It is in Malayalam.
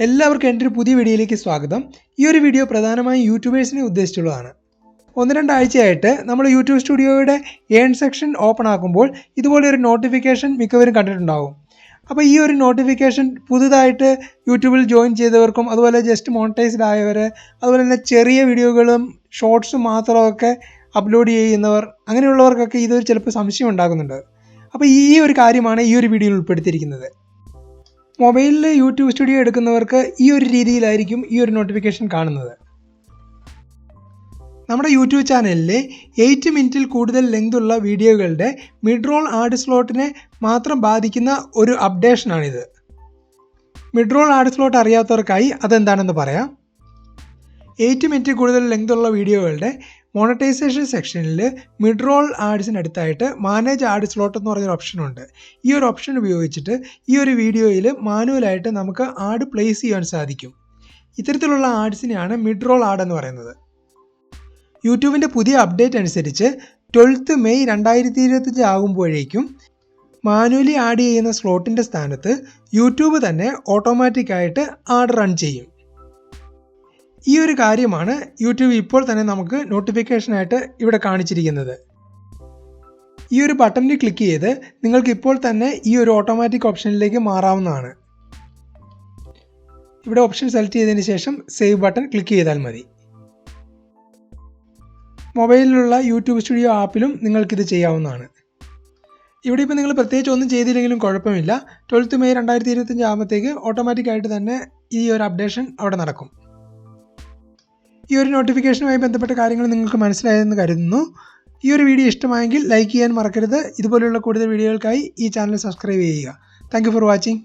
എല്ലാവർക്കും എന്റെ ഒരു പുതിയ വീഡിയോയിലേക്ക് സ്വാഗതം. ഈ ഒരു വീഡിയോ പ്രധാനമായും യൂട്യൂബേഴ്സിനെ ഉദ്ദേശിച്ചുള്ളതാണ്. ഒന്ന് രണ്ടാഴ്ചയായിട്ട് നമ്മൾ യൂട്യൂബ് സ്റ്റുഡിയോയുടെ ഏൺ സെക്ഷൻ ഓപ്പൺ ആക്കുമ്പോൾ ഇതുപോലെ ഒരു നോട്ടിഫിക്കേഷൻ മിക്കവരും കണ്ടിട്ടുണ്ടാവും. അപ്പോൾ ഈ ഒരു നോട്ടിഫിക്കേഷൻ പുതുതായിട്ട് യൂട്യൂബിൽ ജോയിൻ ചെയ്തവർക്കും അതുപോലെ ജസ്റ്റ് മോണിറ്റൈസ്ഡ് ആയവർ അതുപോലെ തന്നെ ചെറിയ വീഡിയോകളും ഷോർട്സും മാത്രമൊക്കെ അപ്ലോഡ് ചെയ്യുന്നവർ അങ്ങനെയുള്ളവർക്കൊക്കെ ഇതൊരു ചിലപ്പോൾ സംശയം ഉണ്ടാകുന്നുണ്ട്. അപ്പോൾ ഈ ഒരു കാര്യമാണ് ഈ ഒരു വീഡിയോയിൽ ഉൾപ്പെടുത്തിയിരിക്കുന്നത്. മൊബൈലിൽ യൂട്യൂബ് സ്റ്റുഡിയോ എടുക്കുന്നവർക്ക് ഈ ഒരു രീതിയിലായിരിക്കും ഈ ഒരു നോട്ടിഫിക്കേഷൻ കാണുന്നത്. നമ്മുടെ യൂട്യൂബ് ചാനലിലെ എയ്റ്റ് മിനിറ്റിൽ കൂടുതൽ ലെങ്തുള്ള വീഡിയോകളുടെ മിഡ് റോൾ ആഡ് സ്ലോട്ടിനെ മാത്രം ബാധിക്കുന്ന ഒരു അപ്ഡേഷനാണിത് മിഡ് റോൾ ആഡ് സ്ലോട്ട് അറിയാത്തവർക്കായി അതെന്താണെന്ന് പറയാം? എയ്റ്റ് മിനിറ്റ് കൂടുതൽ ലെങ്ത് ഉള്ള വീഡിയോകളുടെ മോണറ്റൈസേഷൻ സെക്ഷനിൽ മിഡ് റോൾ ആഡ്സിനടുത്തായിട്ട് മാനേജ് ആഡ് സ്ലോട്ട് എന്ന് പറഞ്ഞൊരു ഓപ്ഷനുണ്ട് ഈ ഒരു ഓപ്ഷൻ ഉപയോഗിച്ചിട്ട് ഈ ഒരു വീഡിയോയിൽ മാനുവലായിട്ട് നമുക്ക് ആഡ് പ്ലേസ് ചെയ്യാൻ സാധിക്കും. ഇത്തരത്തിലുള്ള ആഡ്സിനെയാണ് മിഡ് റോൾ ആഡ് എന്ന് പറയുന്നത്. യൂട്യൂബിന്റെ പുതിയ അപ്ഡേറ്റ് അനുസരിച്ച് ട്വൽത്ത് മെയ് രണ്ടായിരത്തി ഇരുപത്തഞ്ച് ആകുമ്പോഴേക്കും മാനുവലി ആഡ് ചെയ്യുന്ന സ്ലോട്ടിന്റെ സ്ഥാനത്ത് യൂട്യൂബ് തന്നെ ഓട്ടോമാറ്റിക്കായിട്ട് ആഡ് റൺ ചെയ്യും. ഈ ഒരു കാര്യമാണ് യൂട്യൂബ് ഇപ്പോൾ തന്നെ നമുക്ക് നോട്ടിഫിക്കേഷനായിട്ട് ഇവിടെ കാണിച്ചിരിക്കുന്നത്. ഈ ഒരു ബട്ടണിൽ ക്ലിക്ക് ചെയ്ത് നിങ്ങൾക്ക് ഇപ്പോൾ തന്നെ ഈ ഒരു ഓട്ടോമാറ്റിക് ഓപ്ഷനിലേക്ക് മാറാവുന്നതാണ്. ഇവിടെ ഓപ്ഷൻ സെലക്ട് ചെയ്തതിന് ശേഷം സേവ് ബട്ടൺ ക്ലിക്ക് ചെയ്താൽ മതി. മൊബൈലിലുള്ള യൂട്യൂബ് സ്റ്റുഡിയോ ആപ്പിലും നിങ്ങൾക്കിത് ചെയ്യാവുന്നതാണ്. ഇവിടെ ഇപ്പോൾ നിങ്ങൾ പ്രത്യേകിച്ച് ഒന്നും ചെയ്തില്ലെങ്കിലും കുഴപ്പമില്ല. ട്വൽത്ത് മെയ് രണ്ടായിരത്തി ഇരുപത്തഞ്ച് ആകുമ്പോഴത്തേക്ക് ഓട്ടോമാറ്റിക്കായിട്ട് തന്നെ ഈ ഒരു അപ്ഡേഷൻ അവിടെ നടക്കും. ഈ ഒരു നോട്ടിഫിക്കേഷനുമായി ബന്ധപ്പെട്ട കാര്യങ്ങൾ നിങ്ങൾക്ക് മനസ്സിലായെന്ന് കരുതുന്നു. ഈ ഒരു വീഡിയോ ഇഷ്ടമായെങ്കിൽ ലൈക്ക് ചെയ്യാൻ മറക്കരുത്. ഇതുപോലെയുള്ള കൂടുതൽ വീഡിയോകൾക്കായി ഈ ചാനൽ സബ്സ്ക്രൈബ് ചെയ്യുക. Thank for watching